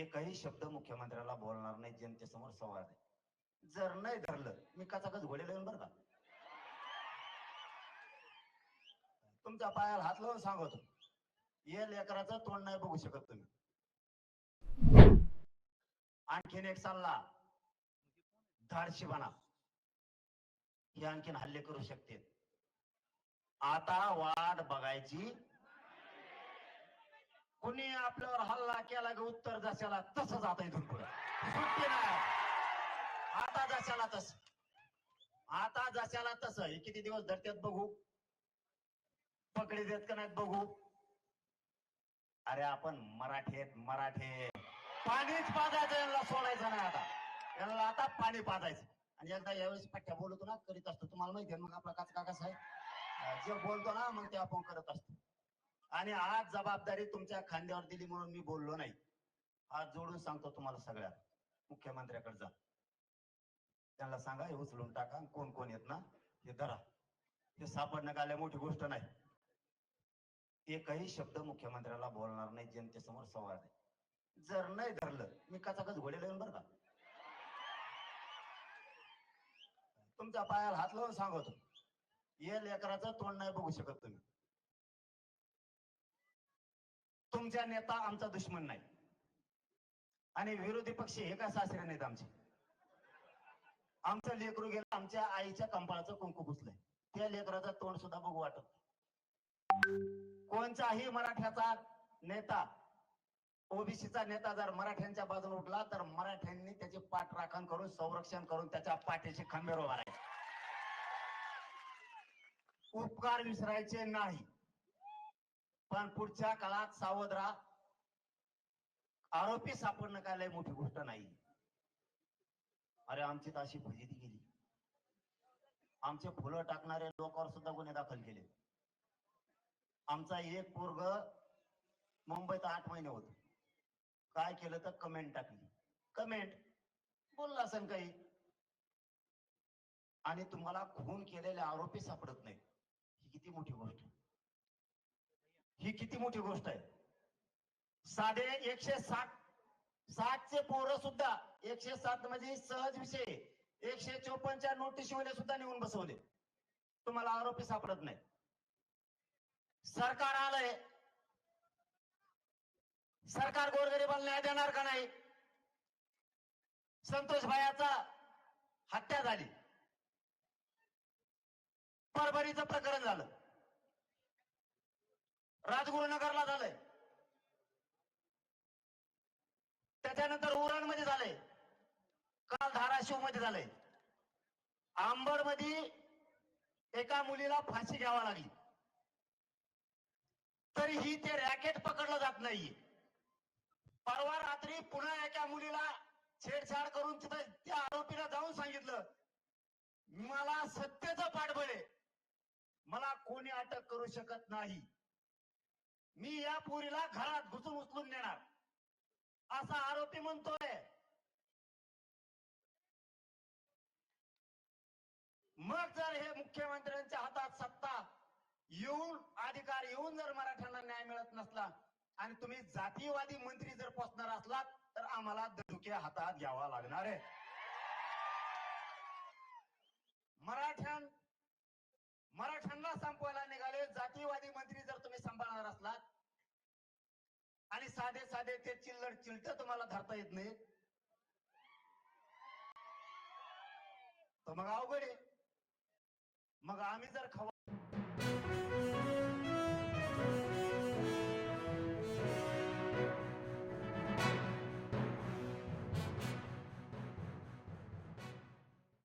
एकही शब्द मुख्यमंत्र्याला बोलणार नाही जनतेसमोर संवाद आहे. जर नाही धरलं मी कचाकच घोडे लावून बरं का. तुमच्या पायाला हात लावून सांगतो. या लेकराचं तोंड नाही बघू शकत तुम्ही. आणखीन एक सल्ला. धाडशी बना हे आणखीन हल्ले करू शकते. आता वाट बघायची. कुणी आपल्यावर हल्ला केला की उत्तर जशाला तसंच आता इथून पुढे. सुट्टी नाही. आता जशाला तस. आता जशाला तस. हे किती दिवस धरत्यात बघू? पकडी देत का नाहीत बघू? अरे आपण मराठी आहेत मराठे. पाणीच पाजायचं यांना सोडायचं नाही आता. यांना आता पाणी पाजायचं. आणि एकदा यावेळेस पट्ट्या बोलतो ना करीत असतो. तुम्हाला माहिती आहे मग आपला काच काकाच आहे जे बोलतो ना मग ते आपण करत असतो. आणि आज जबाबदारी तुमच्या खांद्यावर दिली म्हणून मी बोललो नाही. आज जोडून सांगतो तुम्हाला सगळ्या मुख्यमंत्र्याकडे जा. त्यांना सांगा हे उचलून टाका कोण कोण येत ना हे धरा. हे सापडणं काय मोठी गोष्ट नाही. एकही शब्द मुख्यमंत्र्याला बोलणार नाही जनतेसमोर संवाद आहे जर नाही धरलं मी कचाकच घोडे लावून बरं का? तुमच्या पायाला हात लावून सांगतो. ये लेकराचं तोंड नाही बघू शकत तुम्ही. तुमचा नेता आमचा दुश्मन नाही. आणि विरोधी पक्ष हे का सासरे नाहीत आमचे? आमचं लेकरू गेलं आमच्या आईच्या कंपाळाचं कुंकू पुसलंय. त्या लेकराचं तोंड सुद्धा बघू वाटत कोणताही मराठ्याचा नेता ओबीसीचा नेता जर मराठ्यांच्या बाजून उठला तर मराठ्यांनी त्याचे पाठ राखण करून संरक्षण करून त्याच्या पाठीशी खंबेर उभारायचे उपकार विसरायचे नाही. पण पुढच्या काळात सावध राहा. आरोपी सापडणं काय लय मोठी गोष्ट नाही. अरे आमची तर अशी फजिती गेली आमचे फुलं टाकणारे लोकांवर सुद्धा गुन्हे दाखल केले. आमचा एक पोरग मुंबईत आठ महिने होत. काय केलं तर कमेंट टाकली. कमेंट बोलला असेल काही. आणि तुम्हाला खून केलेले आरोपी सापडत नाही ही किती मोठी गोष्ट. आहे. ही किती मोठी गोष्ट आहे? साधे एकशे साठ साठचे पोरं सुद्धा एकशे सात म्हणजे सहज विषय. एकशे चोपन्नच्या नोटीस सुद्धा नेऊन बसवले. तुम्हाला आरोपी सापडत नाही. सरकार आलंय. सरकार गोरगरीबाला न्याय देणार का नाही? संतोष भायाचा हत्या झाली. परभणीचं प्रकरण झालं. राजगुरुनगरला झालंय. त्याच्यानंतर उरणमध्ये झालंय. काल धाराशिवमध्ये झालंय. आंबडमध्ये एका मुलीला फाशी घ्यावा लागली. तरीही ते रॅकेट पकडलं जात नाहीये. परवा रात्री पुन्हा एका मुलीला छेडछाड करून तिथं त्या आरोपीला जाऊन सांगितलं मला सत्तेचं पाठबळ आहे. मला कोणी अटक करू शकत नाही. मी या पोरीला घरात घुसून उचलून नेणार. असा आरोपी म्हणतोय. मग जर हे मुख्यमंत्र्यांच्या हातात सत्ता येऊन अधिकार येऊन जर मराठ्यांना न्याय मिळत नसला आणि तुम्ही जातीयवादी मंत्री जर पोचणार असलात तर आम्हाला धनुके हातात घ्यावा लागणार आहे मराठ्यां मराठ्यांना संपवायला निघाले जातीयवादी मंत्री जर तुम्ही सांभाळणार असलात आणि साधे साधे ते चिल्लड चिलट तुम्हाला धरता येत नाही. तर मग अवघड आहे. मग आम्ही जर खवा